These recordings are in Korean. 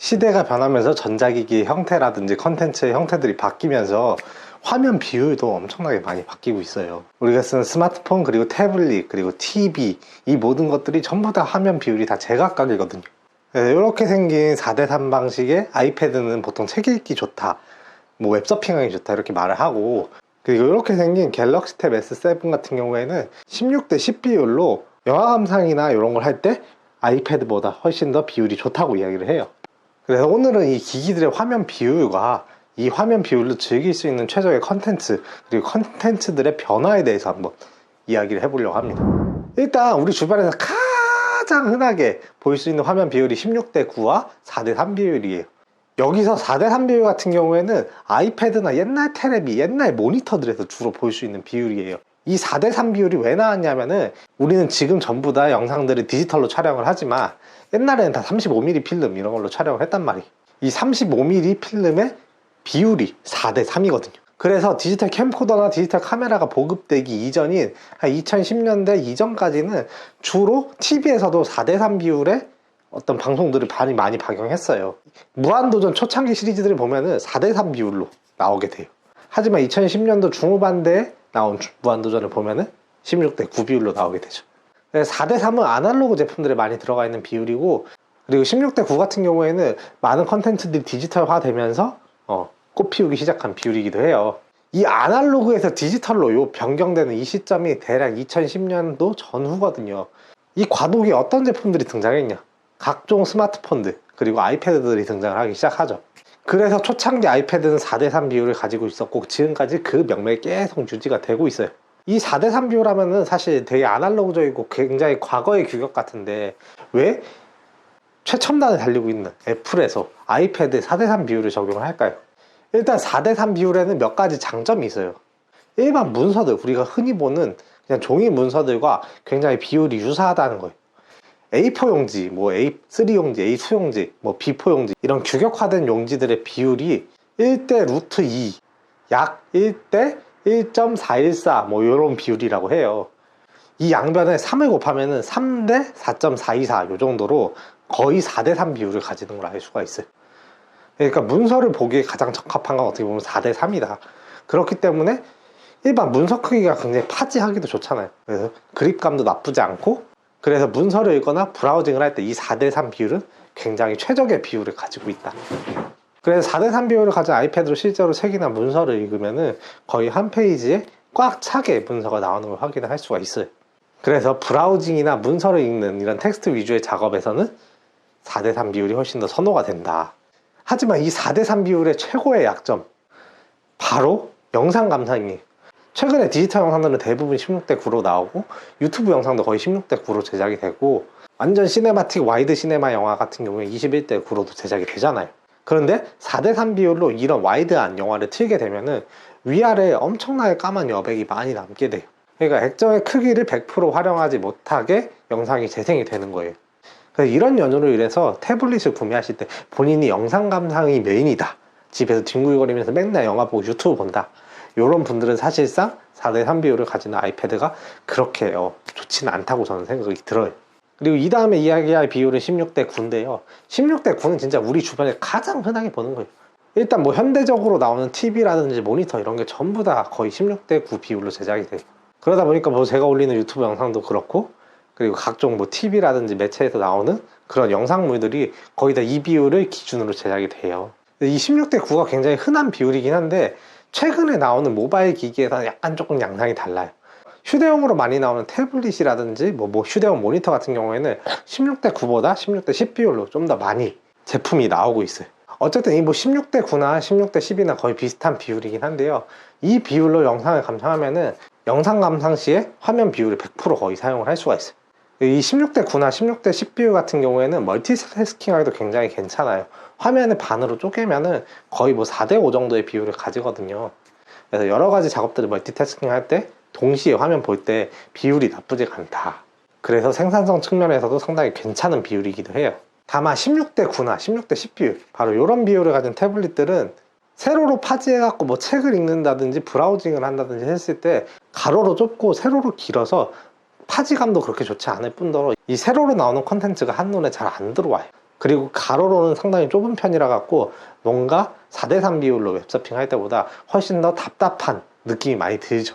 시대가 변하면서 전자기기의 형태라든지 컨텐츠의 형태들이 바뀌면서 화면 비율도 엄청나게 많이 바뀌고 있어요. 우리가 쓰는 스마트폰 그리고 태블릿 그리고 TV 이 모든 것들이 전부 다 화면 비율이 다 제각각이거든요. 이렇게 생긴 4대3 방식의 아이패드는 보통 책 읽기 좋다, 뭐 웹서핑하기 좋다 이렇게 말을 하고 그리고 이렇게 생긴 갤럭시 탭 S7 같은 경우에는 16대 10 비율로 영화 감상이나 이런 걸 할 때 아이패드보다 훨씬 더 비율이 좋다고 이야기를 해요. 그래서 오늘은 이 기기들의 화면 비율과 이 화면 비율로 즐길 수 있는 최적의 컨텐츠 그리고 컨텐츠들의 변화에 대해서 한번 이야기를 해보려고 합니다. 일단 우리 주변에서 가장 흔하게 볼 수 있는 화면 비율이 16대 9와 4대 3 비율이에요. 여기서 4대 3 비율 같은 경우에는 아이패드나 옛날 테레비, 옛날 모니터들에서 주로 볼 수 있는 비율이에요. 이 4대 3 비율이 왜 나왔냐면은 우리는 지금 전부 다 영상들을 디지털로 촬영을 하지만 옛날에는 다 35mm 필름 이런 걸로 촬영을 했단 말이에요. 이 35mm 필름의 비율이 4대 3이거든요. 그래서 디지털 캠코더나 디지털 카메라가 보급되기 이전인 한 2010년대 이전까지는 주로 TV에서도 4대 3 비율의 어떤 방송들을 많이 많이 방영했어요. 무한도전 초창기 시리즈들을 보면은 4대 3 비율로 나오게 돼요. 하지만 2010년도 중후반대에 나온 주- 무한도전을 보면은 16대 9 비율로 나오게 되죠. 4대 3은 아날로그 제품들에 많이 들어가 있는 비율이고 그리고 16대 9 같은 경우에는 많은 컨텐츠들이 디지털화 되면서 어, 꽃 피우기 시작한 비율이기도 해요. 이 아날로그에서 디지털로 요 변경되는 이 시점이 대략 2010년도 전후거든요. 이 과도기에 어떤 제품들이 등장했냐? 각종 스마트폰들 그리고 아이패드들이 등장을 하기 시작하죠. 그래서 초창기 아이패드는 4대3 비율을 가지고 있었고 지금까지 그 명맥이 계속 유지가 되고 있어요. 이 4대3 비율 하면은 사실 되게 아날로그적이고 굉장히 과거의 규격 같은데 왜 최첨단을 달리고 있는 애플에서 아이패드에 4대3 비율을 적용을 할까요? 일단 4대3 비율에는 몇 가지 장점이 있어요. 일반 문서들, 우리가 흔히 보는 그냥 종이 문서들과 굉장히 비율이 유사하다는 거예요. A4 용지, 뭐 A3 용지, A2 용지, 뭐 B4 용지 이런 규격화된 용지들의 비율이 1대 루트 2, 약 1대 1.414 뭐 이런 비율이라고 해요. 이 양변에 3을 곱하면은 3대 4.424 요 정도로 거의 4대 3 비율을 가지는 걸 알 수가 있어요. 그러니까 문서를 보기에 가장 적합한 건 어떻게 보면 4대 3이다. 그렇기 때문에 일반 문서 크기가 굉장히 파지하기도 좋잖아요. 그래서 그립감도 나쁘지 않고 그래서 문서를 읽거나 브라우징을 할 때 이 4대 3 비율은 굉장히 최적의 비율을 가지고 있다. 그래서 4대 3 비율을 가진 아이패드로 실제로 책이나 문서를 읽으면은 거의 한 페이지에 꽉 차게 문서가 나오는 걸 확인할 수가 있어요. 그래서 브라우징이나 문서를 읽는 이런 텍스트 위주의 작업에서는 4대 3 비율이 훨씬 더 선호가 된다. 하지만 이 4대 3 비율의 최고의 약점 바로 영상 감상이에요. 최근에 디지털 영상들은 대부분 16대 9로 나오고 유튜브 영상도 거의 16대 9로 제작이 되고 완전 시네마틱 와이드 시네마 영화 같은 경우에 21대 9로도 제작이 되잖아요. 그런데 4대 3 비율로 이런 와이드한 영화를 틀게 되면은 위아래에 엄청나게 까만 여백이 많이 남게 돼요. 그러니까 액정의 크기를 100% 활용하지 못하게 영상이 재생이 되는 거예요. 그래서 이런 연유로 인해서 태블릿을 구매하실 때 본인이 영상 감상이 메인이다. 집에서 뒹굴거리면서 맨날 영화 보고 유튜브 본다. 이런 분들은 사실상 4대 3 비율을 가지는 아이패드가 그렇게 어, 좋지는 않다고 저는 생각이 들어요. 그리고 이 다음에 이야기할 비율은 16대 9인데요. 16대 9는 진짜 우리 주변에 가장 흔하게 보는 거예요. 일단 뭐 현대적으로 나오는 TV라든지 모니터 이런 게 전부 다 거의 16대 9 비율로 제작이 돼요. 그러다 보니까 뭐 제가 올리는 유튜브 영상도 그렇고 그리고 각종 뭐 TV라든지 매체에서 나오는 그런 영상물들이 거의 다 이 비율을 기준으로 제작이 돼요. 이 16대 9가 굉장히 흔한 비율이긴 한데 최근에 나오는 모바일 기기에서는 약간 조금 양상이 달라요. 휴대용으로 많이 나오는 태블릿이라든지 뭐, 뭐 휴대용 모니터 같은 경우에는 16대 9보다 16대 10 비율로 좀 더 많이 제품이 나오고 있어요. 어쨌든 이 뭐 16대 9나 16대 10이나 거의 비슷한 비율이긴 한데요. 이 비율로 영상을 감상하면은 영상 감상 시에 화면 비율을 100% 거의 사용을 할 수가 있어요. 이 16대 9나 16대 10 비율 같은 경우에는 멀티태스킹 하기도 굉장히 괜찮아요. 화면을 반으로 쪼개면은 거의 뭐 4대 5 정도의 비율을 가지거든요. 그래서 여러 가지 작업들을 멀티태스킹 할 때 동시에 화면 볼 때 비율이 나쁘지가 않다. 그래서 생산성 측면에서도 상당히 괜찮은 비율이기도 해요. 다만 16대 9나 16대 10 비율, 바로 이런 비율을 가진 태블릿들은 세로로 파지해갖고 뭐 책을 읽는다든지 브라우징을 한다든지 했을 때 가로로 좁고 세로로 길어서 파지감도 그렇게 좋지 않을 뿐더러 이 세로로 나오는 컨텐츠가 한눈에 잘 안 들어와요. 그리고 가로로는 상당히 좁은 편이라 갖고 뭔가 4대3 비율로 웹서핑 할 때보다 훨씬 더 답답한 느낌이 많이 들죠.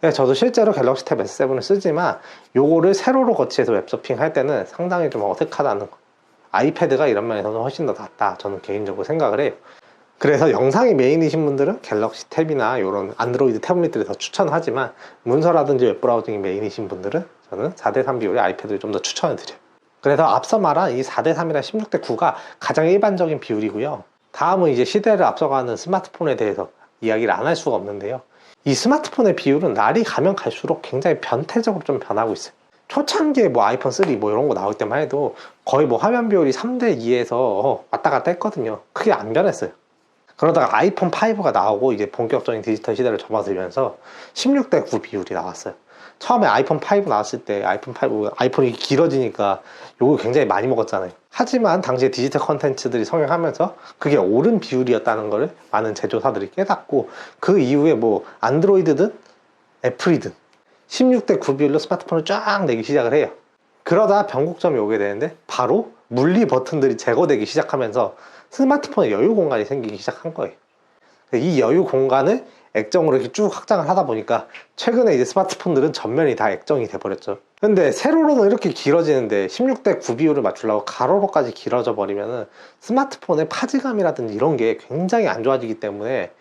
저도 실제로 갤럭시 탭 S7을 쓰지만 요거를 세로로 거치해서 웹서핑 할 때는 상당히 좀 어색하다는 거. 아이패드가 이런 면에서는 훨씬 더 낫다. 저는 개인적으로 생각을 해요. 그래서 영상이 메인이신 분들은 갤럭시 탭이나 이런 안드로이드 태블릿들을 더 추천하지만 문서라든지 웹브라우징이 메인이신 분들은 저는 4대3 비율의 아이패드를 좀 더 추천을 드려요. 그래서 앞서 말한 이 4대 3이나 16대 9가 가장 일반적인 비율이고요. 다음은 이제 시대를 앞서가는 스마트폰에 대해서 이야기를 안 할 수가 없는데요. 이 스마트폰의 비율은 날이 가면 갈수록 굉장히 변태적으로 좀 변하고 있어요. 초창기에 뭐 아이폰 3 뭐 이런 거 나올 때만 해도 거의 뭐 화면 비율이 3대 2에서 왔다 갔다 했거든요. 크게 안 변했어요. 그러다가 아이폰 5가 나오고 이제 본격적인 디지털 시대를 접어들면서 16대 9 비율이 나왔어요. 처음에 아이폰 5 나왔을 때 아이폰 5 아이폰이 길어지니까 요거 굉장히 많이 먹었잖아요. 하지만 당시에 디지털 컨텐츠들이 성행하면서 그게 옳은 비율이었다는 것을 많은 제조사들이 깨닫고 그 이후에 뭐 안드로이드든 애플이든 16대 9 비율로 스마트폰을 쫙 내기 시작을 해요. 그러다 변곡점이 오게 되는데 바로 물리 버튼들이 제거되기 시작하면서 스마트폰에 여유 공간이 생기기 시작한 거예요. 이 여유 공간을 액정으로 이렇게 쭉 확장을 하다 보니까 최근에 이제 스마트폰들은 전면이 다 액정이 돼버렸죠. 근데 세로로는 이렇게 길어지는데 16대 9 비율을 맞추려고 가로로까지 길어져 버리면은 스마트폰의 파지감이라든지 이런 게 굉장히 안 좋아지기 때문에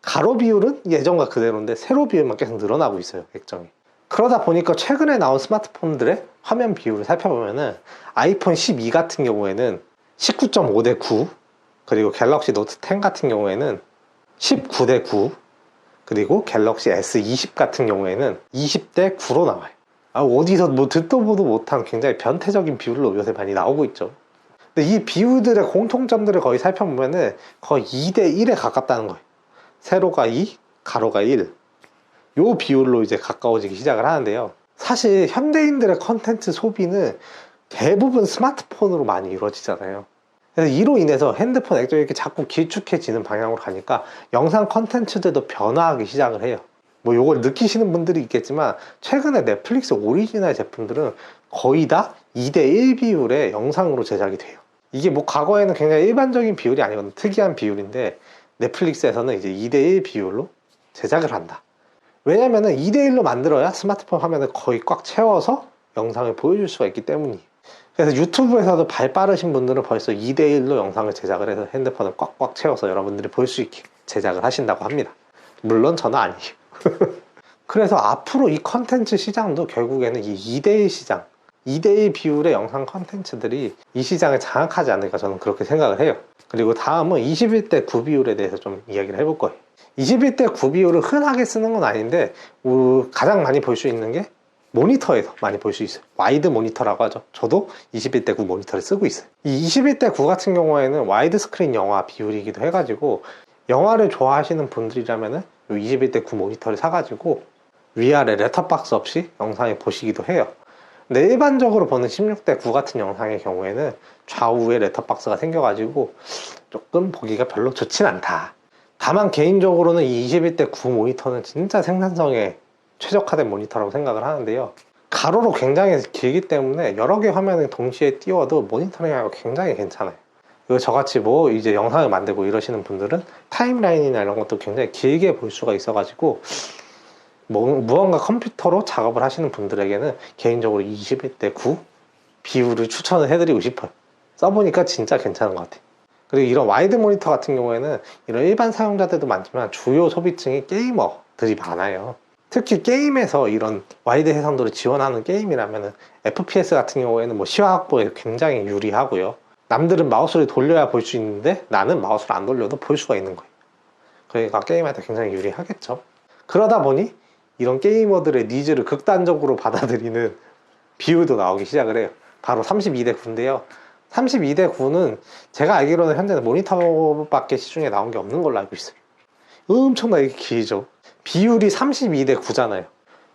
가로 비율은 예전과 그대로인데 세로 비율만 계속 늘어나고 있어요, 액정이. 그러다 보니까 최근에 나온 스마트폰들의 화면 비율을 살펴보면은 아이폰 12 같은 경우에는 19.5 대 9 그리고 갤럭시 노트 10 같은 경우에는 19 대 9 그리고 갤럭시 S20 같은 경우에는 20대 9로 나와요. 아, 어디서 뭐 듣도 보도 못한 굉장히 변태적인 비율로 요새 많이 나오고 있죠. 근데 이 비율들의 공통점들을 거의 살펴보면은 거의 2대 1에 가깝다는 거예요. 세로가 2, 가로가 1. 요 비율로 이제 가까워지기 시작을 하는데요. 사실 현대인들의 컨텐츠 소비는 대부분 스마트폰으로 많이 이루어지잖아요. 그래서 이로 인해서 핸드폰 액정이 이렇게 자꾸 길쭉해지는 방향으로 가니까 영상 컨텐츠들도 변화하기 시작을 해요. 뭐 요걸 느끼시는 분들이 있겠지만 최근에 넷플릭스 오리지널 제품들은 거의 다 2대1 비율의 영상으로 제작이 돼요. 이게 뭐 과거에는 굉장히 일반적인 비율이 아니거든요. 특이한 비율인데 넷플릭스에서는 이제 2대1 비율로 제작을 한다. 왜냐면은 2대1로 만들어야 스마트폰 화면을 거의 꽉 채워서 영상을 보여줄 수가 있기 때문이에요. 그래서 유튜브에서도 발 빠르신 분들은 벌써 2대1로 영상을 제작을 해서 핸드폰을 꽉꽉 채워서 여러분들이 볼 수 있게 제작을 하신다고 합니다. 물론 저는 아니에요. 그래서 앞으로 이 컨텐츠 시장도 결국에는 이 2대1 시장, 2대1 비율의 영상 컨텐츠들이 이 시장을 장악하지 않을까 저는 그렇게 생각을 해요. 그리고 다음은 21대 9 비율에 대해서 좀 이야기를 해볼 거예요. 21대 9 비율을 흔하게 쓰는 건 아닌데 어, 가장 많이 볼 수 있는 게 모니터에서 많이 볼 수 있어요. 와이드 모니터라고 하죠. 저도 21대 9 모니터를 쓰고 있어요. 이 21대 9 같은 경우에는 와이드 스크린 영화 비율이기도 해가지고 영화를 좋아하시는 분들이라면은 이 21대 9 모니터를 사가지고 위아래 레터박스 없이 영상을 보시기도 해요. 근데 일반적으로 보는 16대 9 같은 영상의 경우에는 좌우에 레터박스가 생겨가지고 조금 보기가 별로 좋진 않다. 다만 개인적으로는 이 21대 9 모니터는 진짜 생산성에 최적화된 모니터라고 생각을 하는데요. 가로로 굉장히 길기 때문에 여러 개 화면을 동시에 띄워도 모니터링하기 굉장히 괜찮아요. 그리고 저같이 뭐 이제 영상을 만들고 이러시는 분들은 타임라인이나 이런 것도 굉장히 길게 볼 수가 있어 가지고 뭐, 무언가 컴퓨터로 작업을 하시는 분들에게는 개인적으로 21대 9 비율을 추천을 해드리고 싶어요. 써보니까 진짜 괜찮은 것 같아요. 그리고 이런 와이드 모니터 같은 경우에는 이런 일반 사용자들도 많지만 주요 소비층이 게이머들이 많아요. 특히 게임에서 이런 와이드 해상도를 지원하는 게임이라면 FPS 같은 경우에는 뭐 시화 확보에 굉장히 유리하고요. 남들은 마우스를 돌려야 볼 수 있는데 나는 마우스를 안 돌려도 볼 수가 있는 거예요. 그러니까 게임할 때 굉장히 유리하겠죠. 그러다 보니 이런 게이머들의 니즈를 극단적으로 받아들이는 비율도 나오기 시작을 해요. 바로 32대 9인데요. 32대 9는 제가 알기로는 현재는 모니터밖에 시중에 나온 게 없는 걸로 알고 있어요. 엄청나게 길죠. 비율이 32대 9잖아요.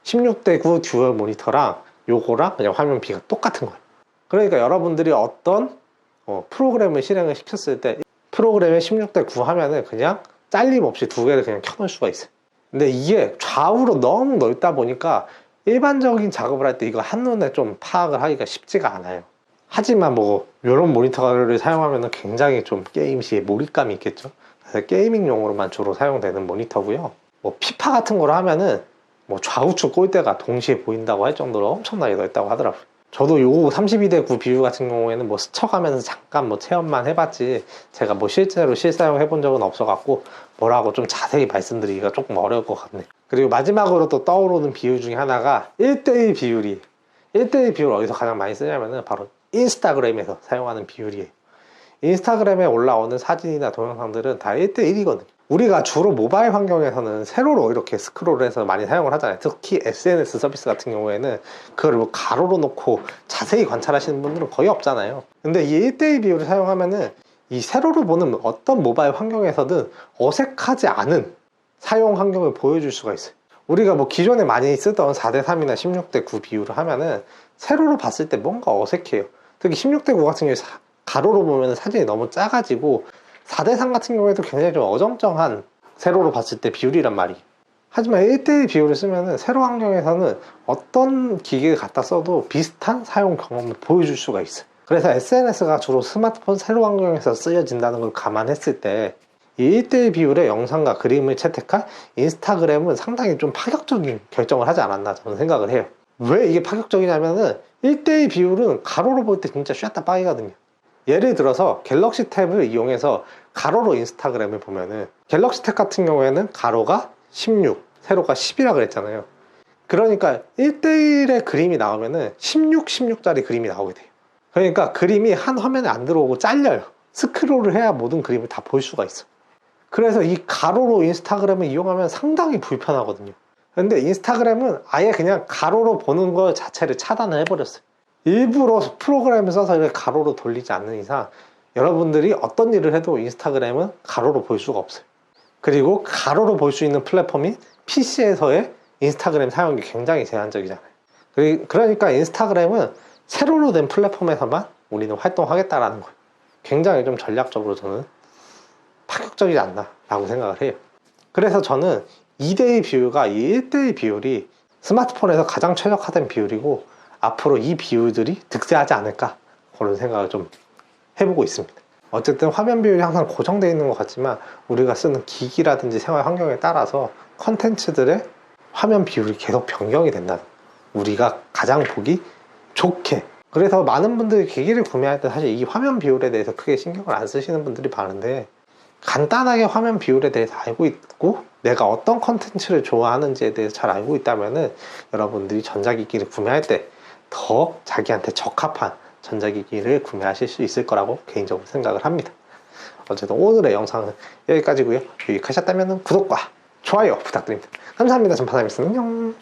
16대 9 듀얼 모니터랑 요거랑 그냥 화면 비가 똑같은 거예요. 그러니까 여러분들이 어떤 어, 프로그램을 실행을 시켰을 때 프로그램에 16대 9 하면은 그냥 잘림 없이 두 개를 그냥 켜놓을 수가 있어요. 근데 이게 좌우로 너무 넓다 보니까 일반적인 작업을 할 때 이거 한눈에 좀 파악을 하기가 쉽지가 않아요. 하지만 뭐 이런 모니터를 사용하면 굉장히 좀 게임 시에 몰입감이 있겠죠. 그래서 게이밍용으로만 주로 사용되는 모니터고요. 뭐 피파 같은 거로 하면은 뭐 좌우측 골대가 동시에 보인다고 할 정도로 엄청나게 넓다고 하더라고요. 저도 요 32대 9 비율 같은 경우에는 뭐 스쳐가면서 잠깐 뭐 체험만 해봤지 제가 뭐 실제로 실사용 해본 적은 없어갖고 뭐라고 좀 자세히 말씀드리기가 조금 어려울 것 같네. 그리고 마지막으로 또 떠오르는 비율 중에 하나가 1대1 비율이 1대1 비율 어디서 가장 많이 쓰냐면은 바로 인스타그램에서 사용하는 비율이에요. 인스타그램에 올라오는 사진이나 동영상들은 다 1대1이거든요. 우리가 주로 모바일 환경에서는 세로로 이렇게 스크롤해서 많이 사용을 하잖아요. 특히 SNS 서비스 같은 경우에는 그걸 뭐 가로로 놓고 자세히 관찰하시는 분들은 거의 없잖아요. 근데 이 1대1 비율을 사용하면은 이 세로로 보는 어떤 모바일 환경에서든 어색하지 않은 사용 환경을 보여줄 수가 있어요. 우리가 뭐 기존에 많이 쓰던 4대 3이나 16대 9 비율을 하면은 세로로 봤을 때 뭔가 어색해요. 특히 16대 9 같은 경우에 사- 가로로 보면 사진이 너무 작아지고 4대 3 같은 경우에도 굉장히 좀 어정쩡한 세로로 봤을 때 비율이란 말이에요. 하지만 1대1 비율을 쓰면은 세로 환경에서는 어떤 기계를 갖다 써도 비슷한 사용 경험을 보여줄 수가 있어요. 그래서 SNS가 주로 스마트폰 세로 환경에서 쓰여진다는 걸 감안했을 때 이 1대1 비율의 영상과 그림을 채택한 인스타그램은 상당히 좀 파격적인 결정을 하지 않았나 저는 생각을 해요. 왜 이게 파격적이냐면은 1대1 비율은 가로로 볼 때 진짜 쉬었다 빠이거든요. 예를 들어서 갤럭시 탭을 이용해서 가로로 인스타그램을 보면은 갤럭시 탭 같은 경우에는 가로가 16, 세로가 10이라 그랬잖아요. 그러니까 1대1의 그림이 나오면은 16, 16짜리 그림이 나오게 돼요. 그러니까 그림이 한 화면에 안 들어오고 잘려요. 스크롤을 해야 모든 그림을 다 볼 수가 있어. 그래서 이 가로로 인스타그램을 이용하면 상당히 불편하거든요. 근데 인스타그램은 아예 그냥 가로로 보는 것 자체를 차단을 해버렸어요. 일부러 프로그램을 써서 이렇게 가로로 돌리지 않는 이상 여러분들이 어떤 일을 해도 인스타그램은 가로로 볼 수가 없어요. 그리고 가로로 볼 수 있는 플랫폼이 PC에서의 인스타그램 사용이 굉장히 제한적이잖아요. 그러니까 인스타그램은 세로로 된 플랫폼에서만 우리는 활동하겠다라는 거예요. 굉장히 좀 전략적으로 저는 파격적이지 않나라고 생각을 해요. 그래서 저는 2대1 비율과 이 1대1 비율이 스마트폰에서 가장 최적화된 비율이고 앞으로 이 비율들이 득세하지 않을까 그런 생각을 좀 해보고 있습니다. 어쨌든 화면 비율이 항상 고정되어 있는 것 같지만 우리가 쓰는 기기라든지 생활 환경에 따라서 컨텐츠들의 화면 비율이 계속 변경이 된다. 우리가 가장 보기 좋게. 그래서 많은 분들이 기기를 구매할 때 사실 이 화면 비율에 대해서 크게 신경을 안 쓰시는 분들이 많은데 간단하게 화면 비율에 대해서 알고 있고 내가 어떤 컨텐츠를 좋아하는지에 대해서 잘 알고 있다면은 여러분들이 전자기기를 구매할 때 더 자기한테 적합한 전자기기를 구매하실 수 있을 거라고 개인적으로 생각을 합니다. 어쨌든 오늘의 영상은 여기까지고요. 유익하셨다면 구독과 좋아요 부탁드립니다. 감사합니다. 전파사입니다. 안녕.